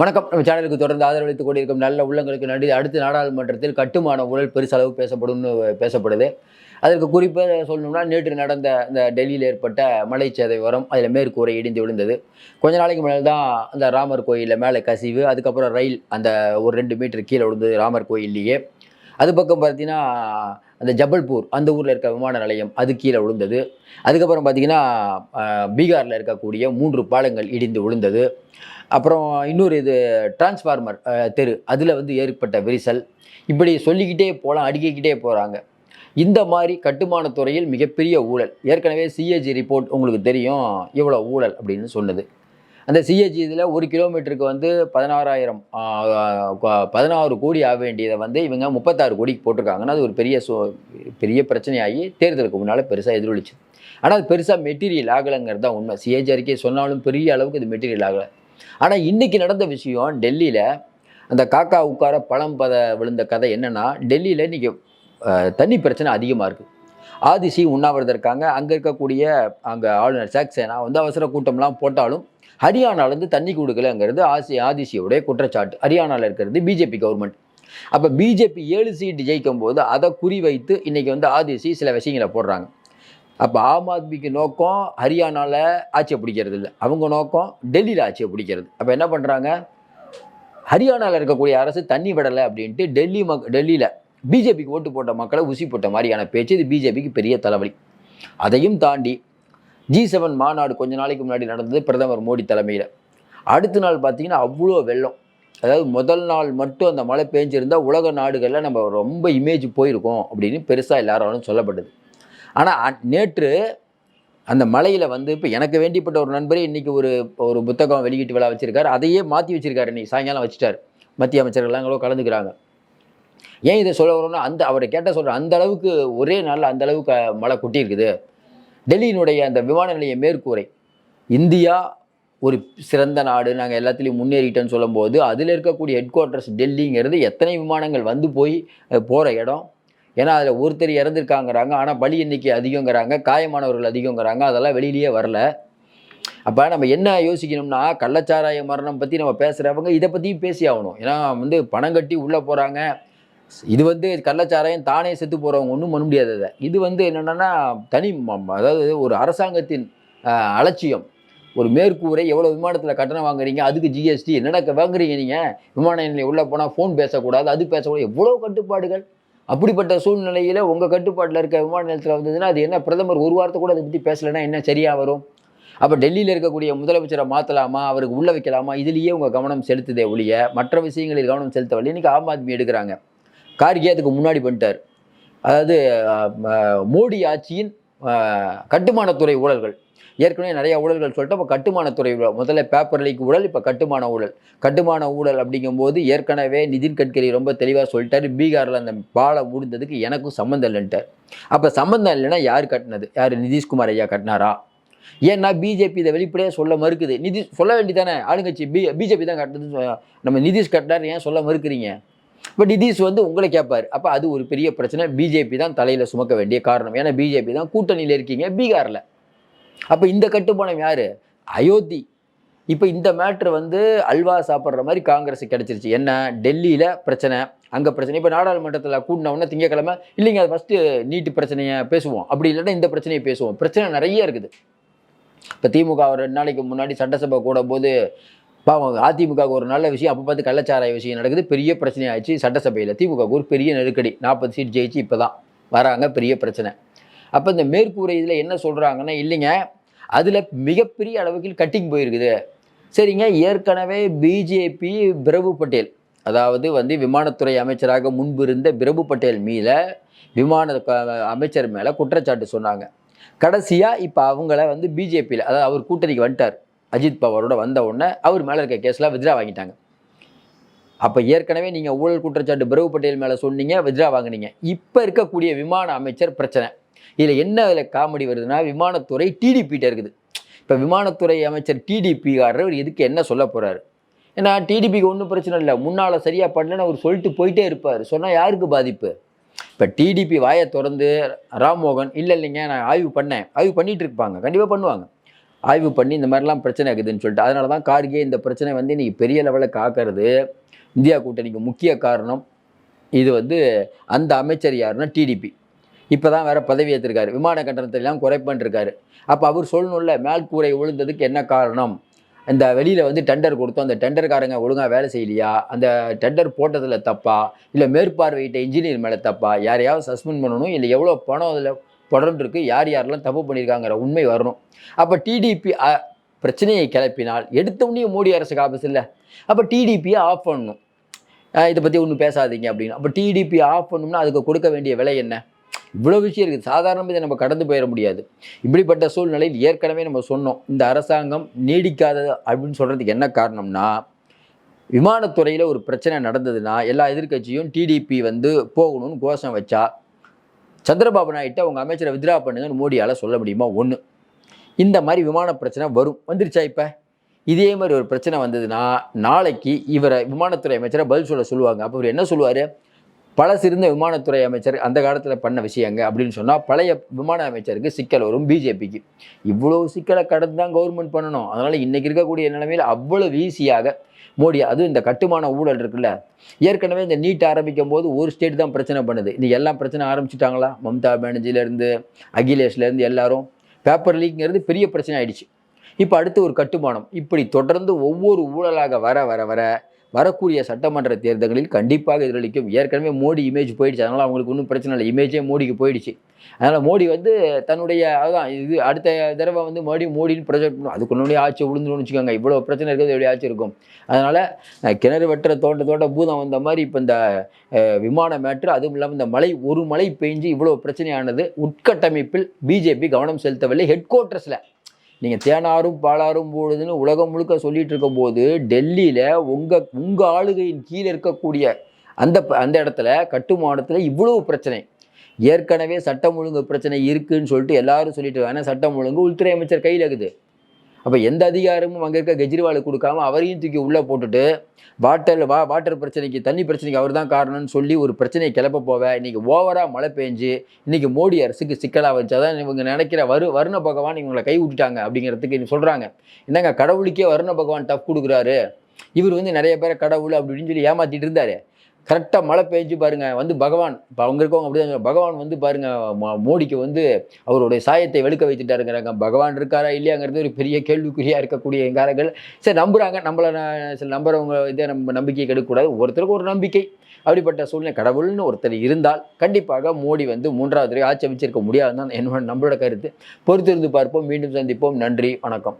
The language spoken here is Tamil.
வணக்கம். நம்ம சேனலுக்கு தொடர்ந்து ஆதரவளித்துக் கொண்டிருக்கும் நல்ல உள்ளங்களுக்கு நன்றி. அடுத்த நாடாளுமன்றத்தில் கட்டுமான ஊழல் பெருசளவு பேசப்படும்னு பேசப்படுது. அதற்கு குறிப்பாக சொல்லணும்னா நேற்று நடந்த இந்த டெல்லியில் ஏற்பட்ட மலைச்சேதை சேதவிவரம் அதில் மேற்கூரை இடிந்து விழுந்தது. கொஞ்ச நாளைக்கு முன்னாடி தான் அந்த ராமர் கோயிலில் மேலே கசிவு அதுக்கப்புறம் ரயில் அந்த ஒரு ரெண்டு மீட்டர் கீழே விழுந்தது ராமர் கோயில்லையே. அது பக்கம் பார்த்தீங்கன்னா அந்த ஜபல்பூர் அந்த ஊரில் இருக்க விமான நிலையம் அது கீழே விழுந்தது. அதுக்கப்புறம் பார்த்தீங்கன்னா பீகாரில் இருக்கக்கூடிய மூன்று பாலங்கள் இடிந்து விழுந்தது. அப்புறம் இன்னொரு இது டிரான்ஸ்ஃபார்மர் தெரு. அதில் வந்து ஏற்பட்ட விரிசல். இப்படி சொல்லிக்கிட்டே போகலாம் அடுக்கிக்கிட்டே போகிறாங்க இந்த மாதிரி கட்டுமானத்துறையில் மிகப்பெரிய ஊழல். ஏற்கனவே சிஏஜி ரிப்போர்ட் உங்களுக்கு தெரியும் இவ்வளோ ஊழல் அப்படின்னு சொன்னது. அந்த சிஏஜி இதில் ஒரு கிலோமீட்டருக்கு வந்து பதினாறாயிரம் பதினாறு கோடி ஆக வேண்டியதை வந்து இவங்க முப்பத்தாறு கோடிக்கு போட்டிருக்காங்கன்னா அது ஒரு பெரிய சோ பெரிய பிரச்சனையாகி தேர்தலுக்கு முன்னால் பெருசாக எதிரொலிச்சு ஆனால் அது பெருசாக மெட்டீரியல் ஆகலைங்கிறது தான் உண்மை. சிஏஜி அறிக்கை சொன்னாலும் பெரிய அளவுக்கு இது மெட்டீரியல் ஆகலை. ஆனால் இன்றைக்கி நடந்த விஷயம் டெல்லியில் அந்த காக்கா உட்கார பழம் பத விழுந்த கதை என்னென்னா டெல்லியில் இன்றைக்கி தண்ணி பிரச்சனை அதிகமாக இருக்குது ஆதிசி உண்ணாவிரதம் இருக்காங்க. அங்கே இருக்கக்கூடிய அங்கே ஆளுநர் சாக்சேனா வந்து அவசர கூட்டம்லாம் போட்டாலும் ஹரியானாலேருந்து தண்ணி கொடுக்கலங்கிறது ஆசி ஆதிசியோடைய குற்றச்சாட்டு. ஹரியானாவில் இருக்கிறது பிஜேபி கவர்மெண்ட் அப்போ பிஜேபி ஏழு சீட்டு ஜெயிக்கும் போது அதை குறிவைத்து இன்றைக்கி வந்து ஆதிசி சில விஷயங்களை போடுறாங்க. அப்போ ஆம் ஆத்மிக்கு நோக்கம் ஹரியானாவில் ஆட்சியை பிடிக்கிறது இல்லை. அவங்க நோக்கம் டெல்லியில் ஆட்சியை பிடிக்கிறது. அப்போ என்ன பண்ணுறாங்க ஹரியானாவில் இருக்கக்கூடிய அரசு தண்ணி விடலை அப்படின்ட்டு டெல்லி மக் டெல்லியில் பிஜேபிக்கு ஓட்டு போட்ட மக்களை உசி போட்ட மாதிரியான பேச்சு இது பிஜேபிக்கு பெரிய தலைவலி. அதையும் தாண்டி ஜி செவன் மாநாடு கொஞ்ச நாளைக்கு முன்னாடி நடந்தது பிரதமர் மோடி தலைமையில். அடுத்த நாள் பார்த்தீங்கன்னா அவ்வளோ வெள்ளம். அதாவது முதல் நாள் மட்டும் அந்த மழை பெஞ்சிருந்தால் உலக நாடுகளில் நம்ம ரொம்ப இமேஜ் போயிருக்கோம் அப்படின்னு பெருசாக எல்லாராலும் சொல்லப்பட்டது. ஆனால் நேற்று அந்த மலையில் வந்து இப்போ எனக்கு வேண்டிப்பட்ட ஒரு நண்பரே இன்றைக்கி ஒரு ஒரு புத்தகம் வெளியீட்டு விழா வச்சுருக்காரு. அதையே மாற்றி வச்சுருக்காரு. இன்றைக்கி சாயங்காலம் வச்சுட்டார். மத்திய அமைச்சர்கள்லாம் கூட கலந்துக்கிறாங்க. ஏன் இதை சொல்ல வரோம்னா அந்த அவரை கேட்டால் சொல்கிறேன் அந்த அளவுக்கு ஒரே நாளில் அந்த அளவுக்கு மழை கொட்டியிருக்குது. டெல்லியினுடைய அந்த விமான நிலைய மேற்கூரை இந்தியா ஒரு சிறந்த நாடு. நாங்கள் எல்லாத்துலேயும் முன்னேறிட்டோன்னு சொல்லும்போது அதில் இருக்கக்கூடிய ஹெட் குவார்ட்டர்ஸ் டெல்லிங்கிறது எத்தனை விமானங்கள் வந்து போய் போகிற இடம்? ஏன்னா அதில் ஒருத்தர் இறந்துருக்காங்கிறாங்க ஆனால் பலி எண்ணிக்கை அதிகங்கிறாங்க காயமானவர்கள் அதிகங்கிறாங்க அதெல்லாம் வெளியிலேயே வரல. அப்போ நம்ம என்ன யோசிக்கணும்னா கள்ளச்சாராய மரணம் பற்றி நம்ம பேசுகிறவங்க இதை பற்றியும் பேசி ஆகணும். ஏன்னா வந்து பணம் கட்டி உள்ளே போகிறாங்க இது வந்து கள்ளச்சாராயம் தானே செத்து போகிறவங்க ஒன்றும் பண்ண முடியாது அதை. இது வந்து என்னென்னா தனி அதாவது ஒரு அரசாங்கத்தின் அலட்சியம். ஒரு மேற்கூரை எவ்வளோ விமானத்தில் கட்டணம் வாங்குறீங்க அதுக்கு ஜிஎஸ்டி என்னென்ன வாங்குறீங்க நீங்கள் விமான நிலையம் உள்ளே போனால் ஃபோன் பேசக்கூடாது அது பேசக்கூடாது. எவ்வளோ கட்டுப்பாடுகள்? அப்படிப்பட்ட சூழ்நிலையில் உங்கள் கட்டுப்பாட்டில் இருக்க விமான நிலையத்தில் வந்ததுன்னா அது என்ன? பிரதமர் ஒரு வாரத்தை கூட அதை பற்றி பேசலைன்னா என்ன? சரியாக வரும்? அப்போ டெல்லியில் இருக்கக்கூடிய முதலமைச்சரை மாற்றலாமா அவருக்கு உள்ளே வைக்கலாமா? இதுலேயே உங்கள் கவனம் செலுத்துதே ஒழிய மற்ற விஷயங்களில் கவனம் செலுத்தவில்லை இன்றைக்கி ஆம் ஆத்மி எடுக்கிறாங்க. கார்கே அதுக்கு முன்னாடி பண்ணிட்டார். அதாவது மோடி ஆட்சியின் கட்டுமானத்துறை ஊழல்கள். ஏற்கனவே நிறைய ஊழல்கள் சொல்லிட்டு இப்போ கட்டுமானத்துறை முதல்ல பேப்பர் லீக் ஊழல் இப்போ கட்டுமான ஊழல். கட்டுமான ஊழல் அப்படிங்கும்போது ஏற்கனவே நிதின் கட்கரி ரொம்ப தெளிவாக சொல்லிட்டாரு. பீகாரில் அந்த பாலம் முடிந்ததுக்கு எனக்கும் சம்மந்தம் இல்லைன்ட்டார். அப்போ சம்மந்தம் இல்லைன்னா யார் கட்டினது? யார்? நிதிஷ்குமார் ஐயா கட்டினாரா? ஏன்னா பிஜேபி இதை வெளிப்படையாக சொல்ல மறுக்குது. நிதி சொல்ல வேண்டியதானே? ஆளுங்கட்சி பி பிஜேபி தான் கட்டினது நம்ம நிதிஷ் கட்டினார். ஏன் சொல்ல மறுக்கிறீங்க? இப்போ நிதிஷ் வந்து உங்களை கேட்பார் அப்போ அது ஒரு பெரிய பிரச்சனை. பிஜேபி தான் தலையில் சுமக்க வேண்டிய காரணம். ஏன்னா பிஜேபி தான் கூட்டணியில் இருக்கீங்க. பீகாரில். அப்போ இந்த கட்டுப்பானம் யார்? அயோத்தி. இப்போ இந்த மேட்ரு வந்து அல்வா சாப்பிட்ற மாதிரி காங்கிரஸ் கிடச்சிருச்சு. என்ன? டெல்லியில் பிரச்சனை. அங்கே பிரச்சனை. இப்போ நாடாளுமன்றத்தில் கூட்டினவுடனே திங்கக்கிழமை இல்லைங்க அது ஃபஸ்ட்டு நீட்டு பிரச்சனையை பேசுவோம். அப்படி இல்லைன்னா இந்த பிரச்சனையை பேசுவோம். பிரச்சனை நிறைய இருக்குது. இப்போ திமுக ஒரு ரெண்டு நாளைக்கு முன்னாடி சட்டசபை கூட போது பாவம் அதிமுக ஒரு நல்ல விஷயம் அப்போ பார்த்து கள்ளச்சாராய விஷயம் நடக்குது. பெரிய பிரச்சனை ஆயிடுச்சு சட்டசபையில். திமுக ஒரு பெரிய நெருக்கடி. நாற்பது சீட் ஜெயிச்சு இப்போ தான் வராங்க. பெரிய பிரச்சனை. அப்போ இந்த மேற்கூரை இதில் என்ன சொல்கிறாங்கன்னா இல்லைங்க அதில் மிகப்பெரிய அளவுக்கு கட்டிங் போயிருக்குது. சரிங்க ஏற்கனவே பிஜேபி பிரபு பட்டேல் அதாவது வந்து விமானத்துறை அமைச்சராக முன்பு இருந்த பிரபு பட்டேல் மீத விமான அமைச்சர் மேலே குற்றச்சாட்டு சொன்னாங்க. கடைசியாக இப்போ அவங்கள வந்து பிஜேபியில் அதாவது அவர் கூட்டணிக்கு வந்துட்டார். அஜித் பவாரோட வந்த உடனே அவர் மேலே இருக்க கேஸ்லாம் வித்ரா வாங்கிட்டாங்க. அப்போ ஏற்கனவே நீங்கள் ஊழல் குற்றச்சாட்டு பிரபு பட்டேல் மேலே சொன்னீங்க வித்ரா வாங்கினீங்க. இப்போ இருக்கக்கூடிய விமான அமைச்சர் பிரச்சனை. இதில் என்ன அதில் காமெடி வருதுன்னா விமானத்துறை டிடிபிகிட்ட இருக்குது. இப்போ விமானத்துறை அமைச்சர் டிடிபிக்காரர் எதுக்கு என்ன சொல்ல போகிறாரு ஏன்னா டிடிபிக்கு ஒன்றும் பிரச்சனை இல்லை. முன்னால் சரியாக பண்ணலன்னு அவர் சொல்லிட்டு போயிட்டே இருப்பார். சொன்னால் யாருக்கு பாதிப்பு? இப்போ டிடிபி வாயை திறந்து ராம்மோகன் இல்லை இல்லைங்க நான் ஆய்வு பண்ணேன். ஆய்வு பண்ணிகிட்டு இருப்பாங்க. கண்டிப்பாக பண்ணுவாங்க. ஆய்வு பண்ணி இந்த மாதிரிலாம் பிரச்சனை இருக்குதுன்னு சொல்லிட்டு அதனால தான் கார்கே இந்த பிரச்சனை வந்து இன்றைக்கி பெரிய லெவலில் காக்கிறது. இந்தியா கூட்டணிக்கு முக்கிய காரணம் இது வந்து அந்த அமைச்சர் யாருன்னா டிடிபி இப்போ தான் வேறு பதவி ஏற்றிருக்காரு விமான கட்டணத்தை எல்லாம் குறைப்பன்றிருக்காரு அப்போ அவர் சொல்லணும்ல மேல்கூரை விழுந்ததுக்கு என்ன காரணம்? இந்த வெளியில் வந்து டெண்டர் கொடுத்தோம். அந்த டெண்டர்காரங்க ஒழுங்காக வேலை செய்யலையா? அந்த டெண்டர் போட்டதில் தப்பா? இல்லை மேற்பார்வையிட்ட இன்ஜினியர் மேலே தப்பா? யாரையாவது சஸ்பெண்ட் பண்ணணும்? இல்லை எவ்வளோ பணம் அதில் தொடர்ந்துருக்கு? யார் யாரெல்லாம் தப்பு பண்ணியிருக்காங்கிற உண்மை வரணும். அப்போ டிடிபி பிரச்சனையை கிளப்பினால் எடுத்த உடனே மோடி அரசுக்கு ஆபத்து இல்லை. அப்போ டிடிபியை ஆஃப் பண்ணணும். இதை பற்றி ஒன்றும் பேசாதீங்க அப்படின்னு. அப்போ டிடிபி ஆஃப் பண்ணணும்னா அதுக்கு கொடுக்க வேண்டிய விலை என்ன? இவ்வளோ விஷயம் இருக்குது. சாதாரணமாக இதை நம்ம கடந்து போயிட முடியாது. இப்படிப்பட்ட சூழ்நிலையில் ஏற்கனவே நம்ம சொன்னோம். இந்த அரசாங்கம் நீடிக்காதது அப்படின்னு சொல்கிறதுக்கு என்ன காரணம்னா விமானத்துறையில் ஒரு பிரச்சனை நடந்ததுன்னா எல்லா எதிர்க்கட்சியும் டிடிபி வந்து போகணும்னு கோஷம் வச்சா சந்திரபாபு நாயுட்ட உங்கள் அமைச்சரை வித்ரா பண்ணுங்கன்னு மோடியால் சொல்ல முடியுமா? ஒன்று இந்த மாதிரி விமான பிரச்சனை வரும். வந்துருச்சா இப்போ? இதே மாதிரி ஒரு பிரச்சனை வந்ததுன்னா நாளைக்கு இவரை விமானத்துறை அமைச்சரை பதில் சொல்ல சொல்லுவாங்க. அப்போ இவர் என்ன சொல்லுவார்? பழசிருந்த விமானத்துறை அமைச்சர் அந்த காலத்தில் பண்ண விஷயங்க அப்படின்னு சொன்னால் பழைய விமான அமைச்சருக்கு சிக்கல் வரும் பிஜேபிக்கு. இவ்வளோ சிக்கலை கடந்து தான் கவர்மெண்ட் பண்ணணும். அதனால் இன்றைக்கி இருக்கக்கூடிய நிலைமையில் அவ்வளவு ஈஸியாக மோடி அதுவும் இந்த கட்டுமான ஊழல் இருக்குல்ல ஏற்கனவே இந்த நீட் ஆரம்பிக்கும் போது ஒரு ஸ்டேட் தான் பிரச்சனை பண்ணுது. இது எல்லாம் பிரச்சனை ஆரம்பிச்சிட்டாங்களா? மம்தா பானர்ஜிலேருந்து அகிலேஷ்லேருந்து எல்லாரும் பேப்பர் லீக்ங்கிறது பெரிய பிரச்சனை ஆயிடுச்சு. இப்போ அடுத்து ஒரு கட்டுமானம். இப்படி தொடர்ந்து ஒவ்வொரு ஊழலாக வர வர வர வரக்கூடிய சட்டமன்ற தேர்தல்களில் கண்டிப்பாக எதிரொலிக்கும். ஏற்கனவே மோடி இமேஜ் போயிடுச்சு. அதனால் அவங்களுக்கு ஒன்றும் பிரச்சனை இல்லை. இமேஜே மோடிக்கு போயிடுச்சு. அதனால் மோடி வந்து தன்னுடைய அதுதான் இது அடுத்த தடவை வந்து மறுபடியும் மோடின்னு ப்ரொஜெக்ட் பண்ணும் அதுக்கு முன்னாடி ஆட்சி விழுந்துன்னு வச்சுக்கோங்க. இவ்வளோ பிரச்சனை இருக்கிறது எப்படி ஆட்சி இருக்கும்? அதனால் கிணறு வெட்டுற தோண்ட தோட்ட பூதம் வந்த மாதிரி இப்போ இந்த விமான மேட்ரு அதுவும் இல்லாமல் இந்த மழை ஒரு மழை பெஞ்சு இவ்வளோ பிரச்சனையானது உட்கட்டமைப்பில் பிஜேபி கவனம் செலுத்தவில்லை. ஹெட் குவார்ட்டர்ஸில் நீங்கள் தேனாரும் பாலாரும் போடுதுன்னு உலகம் முழுக்க சொல்லிட்டு இருக்கும்போது டெல்லியில் உங்கள் உங்கள் ஆளுகையின் கீழே இருக்கக்கூடிய அந்த ப- அந்த இடத்துல கட்டுமானத்தில் இவ்வளவு பிரச்சனை. ஏற்கனவே சட்டம் ஒழுங்கு பிரச்சனை இருக்குன்னு சொல்லிட்டு எல்லாரும் சொல்லிட்டு இருக்காங்க. சட்டம் ஒழுங்கு உள்துறை அமைச்சர் கையில் இருக்குது. அப்போ எந்த அதிகாரமும் அங்கே இருக்க கெஜ்ரிவாலுக்கு கொடுக்காம அவரையும் தூக்கி உள்ளே போட்டுட்டு வாட்டர் வா வாட்டர் பிரச்சனைக்கு தண்ணி பிரச்சனைக்கு அவர் தான் காரணம்னு சொல்லி ஒரு பிரச்சனையை கிளப்ப போவ. இன்றைக்கி ஓவராக மழை பெஞ்சு இன்றைக்கி மோடி அரசுக்கு சிக்கலாக வச்சாதான் இவங்க நினைக்கிற வரு வருண பகவான் இவங்களை கை விட்டுட்டாங்க அப்படிங்கிறதுக்கு சொல்கிறாங்க என்னங்க கடவுளுக்கே வருண பகவான் டஃப் கொடுக்குறாரு. இவர் வந்து நிறைய பேரை கடவுள் அப்படின்னு சொல்லி ஏமாற்றிட்டு இருந்தாரு. கரெக்டாக மழை பெஞ்சு பாருங்கள் வந்து பகவான் இப்போ அவங்க இருக்கவங்க அப்படி தான் பகவான் வந்து பாருங்கள் மோடிக்கு வந்து அவருடைய சாயத்தை வெளுக்க வைத்துட்டாருங்கிறாங்க. பகவான் இருக்காரா இல்லையாங்கிறது ஒரு பெரிய கேள்விக்குறியாக இருக்கக்கூடிய எங்காரங்கள் சரி நம்புகிறாங்க நம்மளை சில நம்புறவங்க இதை நம்ம நம்பிக்கை கெடுக்கக்கூடாது. ஒருத்தருக்கு ஒரு நம்பிக்கை. அப்படிப்பட்ட சூழ்நிலை கடவுள்னு ஒருத்தர் இருந்தால் கண்டிப்பாக மோடி வந்து மூன்றாவது ஆட்சி அமைச்சிருக்க முடியாதுன்னு தான் என்னோட நம்மளோட கருத்து. பொறுத்திருந்து பார்ப்போம். மீண்டும் சந்திப்போம். நன்றி. வணக்கம்.